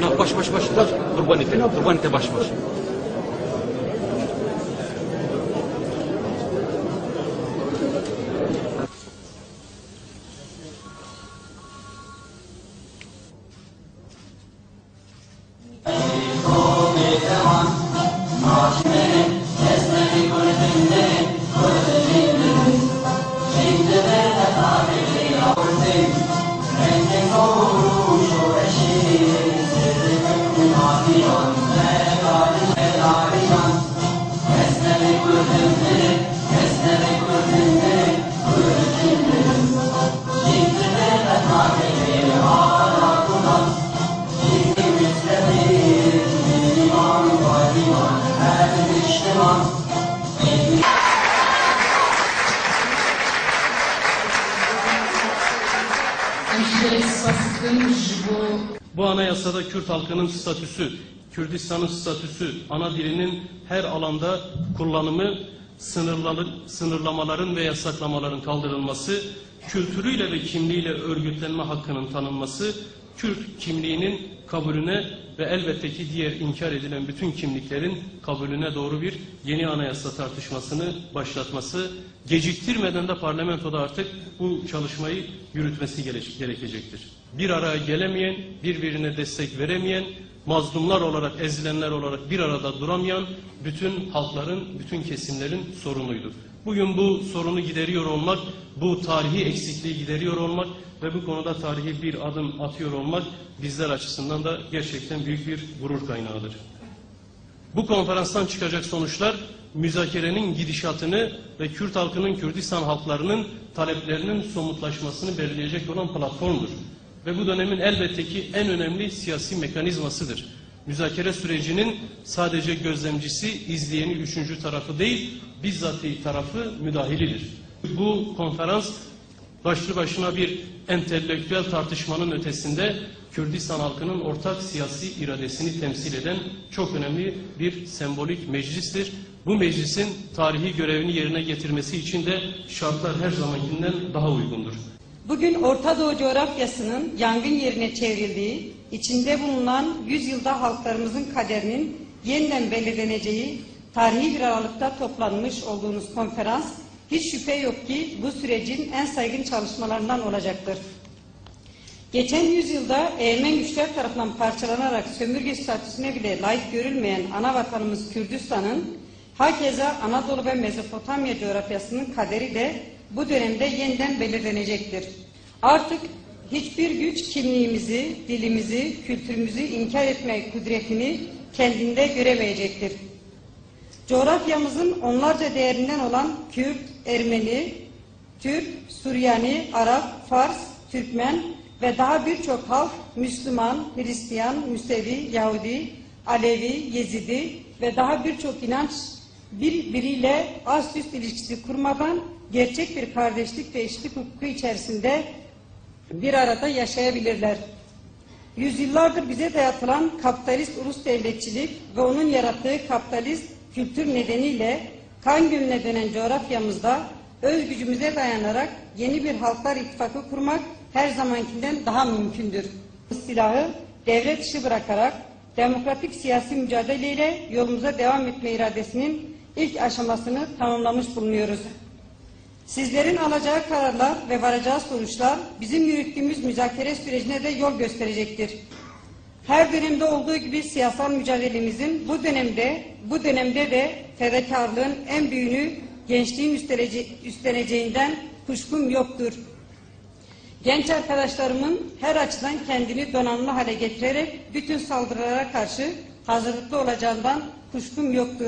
No, baş baş baş. Kurban ite. Kurban ite baş baş. Bu anayasada Kürt halkının statüsü, Kürdistan'ın statüsü, ana dilinin her alanda kullanımı, sınırlamaların ve yasaklamaların kaldırılması, kültürüyle ve kimliğiyle örgütlenme hakkının tanınması, Kürt kimliğinin kabulüne ve elbette ki diğer inkar edilen bütün kimliklerin kabulüne doğru bir yeni anayasa tartışmasını başlatması, geciktirmeden de parlamentoda artık bu çalışmayı yürütmesi gere- gerekecektir. Bir araya gelemeyen, birbirine destek veremeyen, mazlumlar olarak, ezilenler olarak bir arada duramayan bütün halkların, bütün kesimlerin sorunuydu. Bugün bu sorunu gideriyor olmak, bu tarihi eksikliği gideriyor olmak ve bu konuda tarihi bir adım atıyor olmak bizler açısından da gerçekten büyük bir gurur kaynağıdır. Bu konferanstan çıkacak sonuçlar müzakerenin gidişatını ve Kürt halkının, Kürdistan halklarının taleplerinin somutlaşmasını belirleyecek olan platformdur. Ve bu dönemin elbette ki en önemli siyasi mekanizmasıdır. Müzakere sürecinin sadece gözlemcisi, izleyeni üçüncü tarafı değil, bizzati tarafı müdahilidir. Bu konferans başlı başına bir entelektüel tartışmanın ötesinde Kürdistan halkının ortak siyasi iradesini temsil eden çok önemli bir sembolik meclistir. Bu meclisin tarihi görevini yerine getirmesi için de şartlar her zamankinden daha uygundur. Bugün Orta Doğu coğrafyasının yangın yerine çevrildiği, içinde bulunan yüzyılda halklarımızın kaderinin yeniden belirleneceği tarihi bir aralıkta toplanmış olduğunuz konferans hiç şüphe yok ki bu sürecin en saygın çalışmalarından olacaktır. Geçen yüzyılda eğmen güçler tarafından parçalanarak sömürge statüsüne bile layık görülmeyen ana vatanımız Kürdistan'ın hakeza Anadolu ve Mezopotamya coğrafyasının kaderi de bu dönemde yeniden belirlenecektir. Artık hiçbir güç kimliğimizi, dilimizi, kültürümüzü inkar etme kudretini kendinde göremeyecektir. Coğrafyamızın onlarca değerinden olan Kürt, Ermeni, Türk, Süryani, Arap, Fars, Türkmen ve daha birçok halk Müslüman, Hristiyan, Müsevi, Yahudi, Alevi, Yezidi ve daha birçok inanç birbiriyle ast üst ilişkisi kurmadan gerçek bir kardeşlik ve eşitlik hukuku içerisinde bir arada yaşayabilirler. Yüzyıllardır bize dayatılan kapitalist ulus devletçilik ve onun yarattığı kapitalist kültür nedeniyle kan gölüne dönen coğrafyamızda öz gücümüze dayanarak yeni bir halklar ittifakı kurmak her zamankinden daha mümkündür. Silahı devlet dışı bırakarak demokratik siyasi mücadeleyle yolumuza devam etme iradesinin ilk aşamasını tamamlamış bulunuyoruz. Sizlerin alacağı kararlar ve varacağı sonuçlar bizim yürüttüğümüz müzakere sürecine de yol gösterecektir. Her dönemde olduğu gibi siyasal mücadelemizin bu dönemde bu dönemde de fedakarlığın en büyüğünü gençliğin üstelece, üstleneceğinden kuşkum yoktur. Genç arkadaşlarımın her açıdan kendini donanımlı hale getirerek bütün saldırılara karşı hazırlıklı olacağından kuşkum yoktur.